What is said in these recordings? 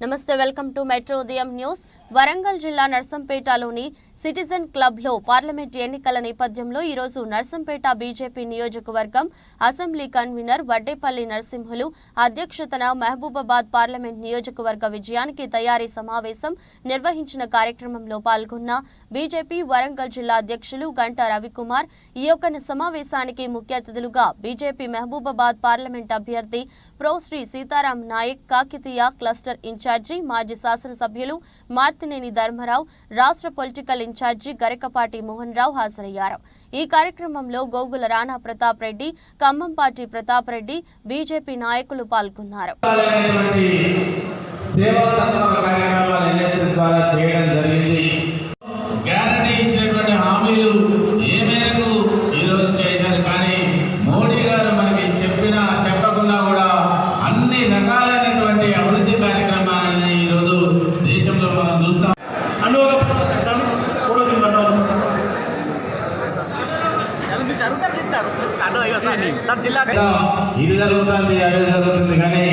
నమస్తే welcome to metro ఉదయం news. Warangal జిల్లా నర్సంపేటలోని సిటిజన్ క్లబ్లో పార్లమెంట్ ఎన్నికల నేపథ్యంలో ఈరోజు నర్సంపేట బీజేపీ నియోజకవర్గం అసెంబ్లీ కన్వీనర్ వడ్డేపల్లి నరసింహులు అధ్యక్షతన మహబూబాబాద్ పార్లమెంట్ నియోజకవర్గ విజయానికి తయారీ సమావేశం నిర్వహించిన కార్యక్రమంలో పాల్గొన్న బీజేపీ వరంగల్ జిల్లా అధ్యక్షులు గంటా రవికుమార్. ఈ యొక్క సమావేశానికి ముఖ్య అతిథులుగా బీజేపీ మహబూబాబాద్ పార్లమెంట్ అభ్యర్థి ప్రో శ్రీ సీతారాం నాయక్ కాకితీయ క్లస్టర్ ఇన్ఛార్జి మాజీ శాసనసభ్యులు మార్తినేని ధర్మరావు రాష్ట్ర పొలిటికల్ ఇన్ఛార్జి గరికపాటి మోహన్ రావు హాజరయ్యారు. ఈ కార్యక్రమంలో గోగుల రాణా ప్రతాప్ రెడ్డి ఖమ్మంపాటి ప్రతాప్ రెడ్డి బీజేపీ నాయకులు పాల్గొన్నారు. సేవా కార్యక్రమాలు ఎన్ఎస్ఎస్ ద్వారా చేయడం జరిగింది గ్యారంటీ ఇచ్చినటువంటి హామీలు ఏ మేరకు ఈరోజు చేశారు కానీ మోడీ గారు మనకి చెప్పినా చెప్పకుండా కూడా అన్ని రకాలైనటువంటి అభివృద్ధి కార్యక్రమాలని ఈరోజు దేశంలో మనం చూస్తాం అనుభవం కూడా తిన్నాను జరుగుతారు చెప్తారు అటు అయ్యో సార్ సార్ జిల్లా ఏదో ఇది జరుగుతుంది అది జరుగుతుంది. కానీ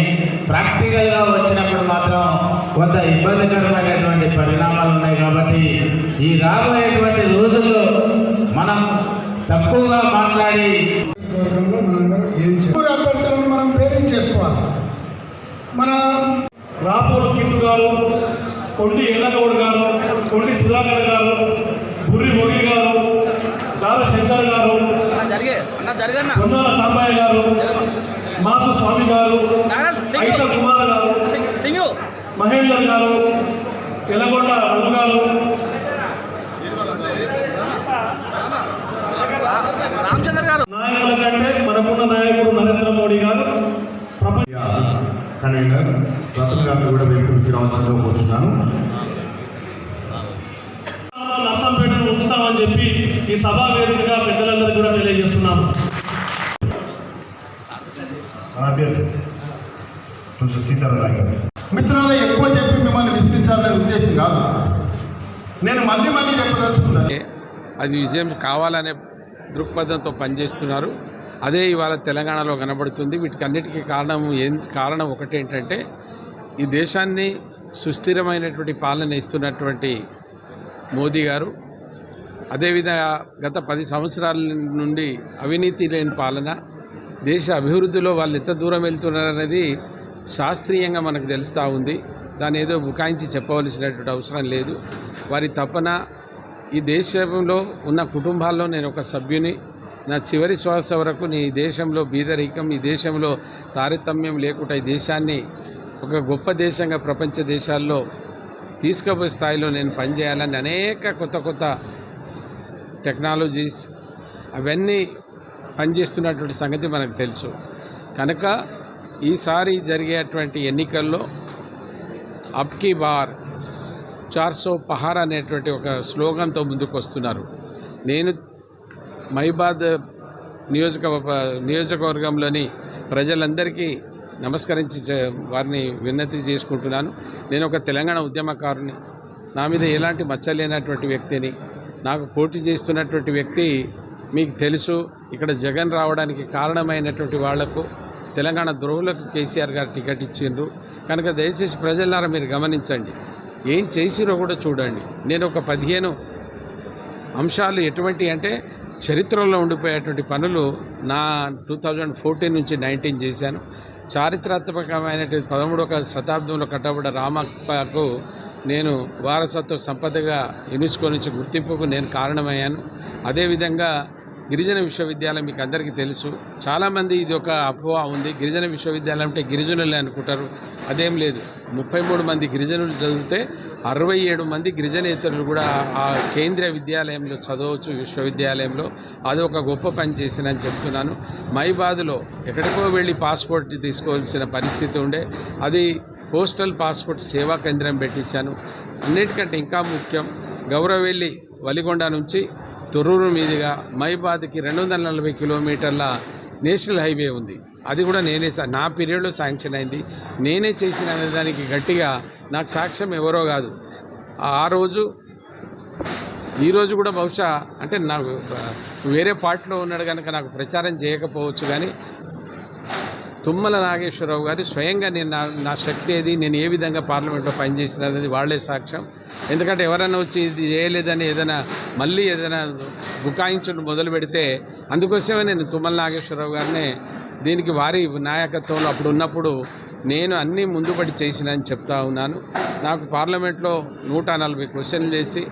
ప్రాక్టికల్గా వచ్చినప్పుడు మాత్రం కొంత ఇబ్బందికరమైనటువంటి పరిణామాలు ఉన్నాయి కాబట్టి ఈ రాబోయేటువంటి రోజుల్లో మనం తక్కువగా మాట్లాడి అభ్యర్థులను మనం పేరేం చేసుకోవాలి. మన రాపూర్ కిట్టు గారు కొండి ఎల్లగౌడ్ గారు కొండి సుధాకర్ గారు బుర్రి మొగి గారు దార శంకర్ గారు అన్న జరిగే సాంబయ్య గారు మాసు స్వామి గారు ఐక కుమార్ గారు మహేందర్ గారు ఎల్లగొండ రఘు గారు. రామచంద్ర గారు. నాయకుల కంటే మనకున్న నాయకుడు నరేంద్ర మోడీ గారు ప్రపంచ కన్వీనర్ రతన్ గారిని కూడా వెలుపుకి రావాల్సిందిగా కోరుతున్నాను నర్సంపేటను ఉంచుతామని చెప్పి ఈ సభా వేదికగా మన కొంచెం సీతారాం మిత్రాలు ఎక్కువ చెప్పి మిమ్మల్ని విసిగించాలనే ఉద్దేశం కాదు. నేను మళ్ళీ మళ్ళీ చెప్పదలుచుకున్నాను అది విజయం కావాలనే దృక్పథంతో పనిచేస్తున్నారు. అదే ఇవాళ తెలంగాణలో కనబడుతుంది. వీటికన్నిటికీ కారణం ఏం కారణం ఒకటేంటంటే ఈ దేశాన్ని సుస్థిరమైనటువంటి పాలన ఇస్తున్నటువంటి మోదీ గారు అదేవిధంగా గత పది సంవత్సరాల నుండి అవినీతి లేని పాలన దేశ అభివృద్ధిలో వాళ్ళు ఎంత దూరం వెళ్తున్నారనేది శాస్త్రీయంగా మనకు తెలుస్తూ ఉంది. దాని ఏదో బుకాయించి చెప్పవలసినటువంటి అవసరం లేదు. వారి తపన ఈ దేశంలో ఉన్న కుటుంబాల్లో నేను ఒక సభ్యుని నా చివరి శ్వాస వరకు నీ దేశంలో బీదరికం ఈ దేశంలో తారతమ్యం లేకుండా ఈ దేశాన్ని ఒక గొప్ప దేశంగా ప్రపంచ దేశాల్లో తీసుకుపోయే స్థాయిలో నేను పనిచేయాలని అనేక కొత్త కొత్త టెక్నాలజీస్ అవన్నీ పనిచేస్తున్నటువంటి సంగతి మనకు తెలుసు. కనుక ఈసారి జరిగేటువంటి ఎన్నికల్లో అబ్కి బార్ చార్సో పహార్ అనేటువంటి ఒక స్లోగన్తో ముందుకు వస్తున్నారు నేను మైబాద్ నియోజక నియోజకవర్గంలోని ప్రజలందరికీ నమస్కరించి వారిని విన్నతి చేసుకుంటున్నాను. నేను ఒక తెలంగాణ ఉద్యమకారుని. నా మీద ఎలాంటి మచ్చలేనటువంటి వ్యక్తిని నాకు పోటీ చేస్తున్నటువంటి వ్యక్తి మీకు తెలుసు ఇక్కడ జగన్ రావడానికి కారణమైనటువంటి వాళ్ళకు తెలంగాణ ద్రోహులకు కేసీఆర్ గారు టికెట్ ఇచ్చిండ్రు. కనుక దయచేసి ప్రజలారా మీరు గమనించండి. ఏం చేసిరో కూడా చూడండి. నేను ఒక పదిహేను అంశాలు ఎటువంటి అంటే చరిత్రలో ఉండిపోయేటువంటి పనులు నా టూ థౌజండ్ ఫోర్టీన్ నుంచి నైన్టీన్ చేశాను. చారిత్రాత్మకమైనటువంటి పదమూడవ శతాబ్దంలో కట్టబడ్డ రామప్పకు నేను వారసత్వ సంపదగా యునెస్కో నుంచి గుర్తింపుకు నేను కారణమయ్యాను. అదేవిధంగా గిరిజన విశ్వవిద్యాలయం మీకు అందరికీ తెలుసు. చాలామంది ఇది ఒక అపోహ ఉంది. గిరిజన విశ్వవిద్యాలయం అంటే గిరిజనులే అనుకుంటారు. అదేం లేదు. ముప్పై మూడు మంది గిరిజనులు చదివితే అరవై ఏడు మంది గిరిజనేతరులు కూడా ఆ కేంద్రీయ విద్యాలయంలో చదవచ్చు విశ్వవిద్యాలయంలో. అది ఒక గొప్ప పని చేసినని చెప్తున్నాను. మైబాద్లో ఎక్కడికో వెళ్ళి పాస్పోర్ట్ తీసుకోవాల్సిన పరిస్థితి ఉండే. అది పోస్టల్ పాస్పోర్ట్ సేవా కేంద్రం పెట్టించాను. అన్నిటికంటే ఇంకా ముఖ్యం గౌరవెల్లి వలిగొండ నుంచి తొర్రూరు మీదుగా మైబాద్కి రెండు వందల నలభై కిలోమీటర్ల నేషనల్ హైవే ఉంది. అది కూడా నేనే సా- నా పీరియడ్లో శాంక్షన్ అయింది. నేనే చేసిన దానికి గట్టిగా నాకు సాక్ష్యం ఎవరో కాదు. ఆ రోజు ఈరోజు కూడా బహుశా అంటే నాకు వేరే పార్టీలో ఉన్నాడు కనుక నాకు ప్రచారం చేయకపోవచ్చు కానీ తుమ్మల నాగేశ్వరరావు గారు స్వయంగా నేను నా నా శక్తి ఏది? నేను ఏ విధంగా పార్లమెంట్లో పనిచేసినది వాళ్ళే వాళ్ళే సాక్ష్యం. ఎందుకంటే ఎవరైనా వచ్చి ఇది చేయలేదని ఏదైనా మళ్ళీ ఏదైనా బుకాయించడం మొదలు పెడితే అందుకోసమే నేను తుమ్మల నాగేశ్వరరావు గారినే దీనికి వారి నాయకత్వంలో అప్పుడు ఉన్నప్పుడు నేను అన్నీ ముందుపడి చేసినని చెప్తా ఉన్నాను. నాకు పార్లమెంట్లో నూట నలభై క్వశ్చన్లు చేసి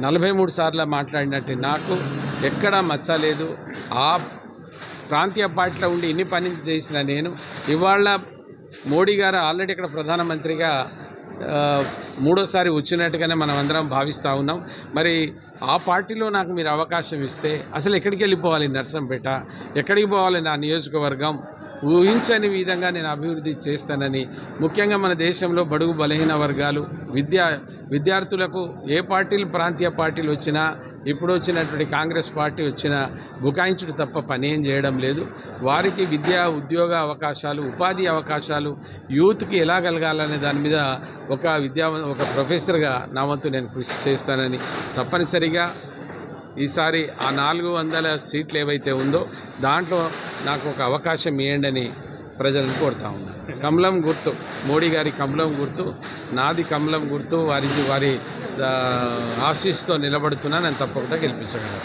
నలభై మూడు సార్లు మాట్లాడినట్టు నాకు ఎక్కడా మచ్చలేదు ఆ ప్రాంతీయ పార్టీలో ఉండి ఎన్ని పని చేసిన నేను ఇవాళ మోడీ గారు ఆల్రెడీ ఇక్కడ ప్రధానమంత్రిగా మూడోసారి వచ్చినట్టుగానే మనం అందరం భావిస్తూ ఉన్నాం. మరి ఆ పార్టీలో నాకు మీరు అవకాశం ఇస్తే అసలు ఎక్కడికి వెళ్ళిపోవాలి నర్సంపేట? ఎక్కడికి పోవాలి నా నియోజకవర్గం? ఊహించని విధంగా నేను అభివృద్ధి చేస్తానని ముఖ్యంగా మన దేశంలో బడుగు బలహీన వర్గాలు విద్యా విద్యార్థులకు ఏ పార్టీలు ప్రాంతీయ పార్టీలు వచ్చినా ఇప్పుడు వచ్చినటువంటి కాంగ్రెస్ పార్టీ వచ్చిన బుకాయించుడు తప్ప పని ఏం చేయడం లేదు. వారికి విద్యా ఉద్యోగ అవకాశాలు ఉపాధి అవకాశాలు యూత్కి ఎలా కలగాలనే దాని మీద ఒక విద్యా ఒక ప్రొఫెసర్గా నా వంతు నేను కృషి చేస్తానని తప్పనిసరిగా ఈసారి ఆ నాలుగు వందల సీట్లు ఏవైతే ఉందో దాంట్లో నాకు ఒక అవకాశం ఇవ్వండి అని ప్రజలను కోరుతా ఉన్నాను కమలం గుర్తు. మోడీ గారి కమలం గుర్తు. నాది కమలం గుర్తు. వారి వారి ఆశీస్తో నిలబడుతున్నా. నేను తప్పకుండా గెలిపించగలను.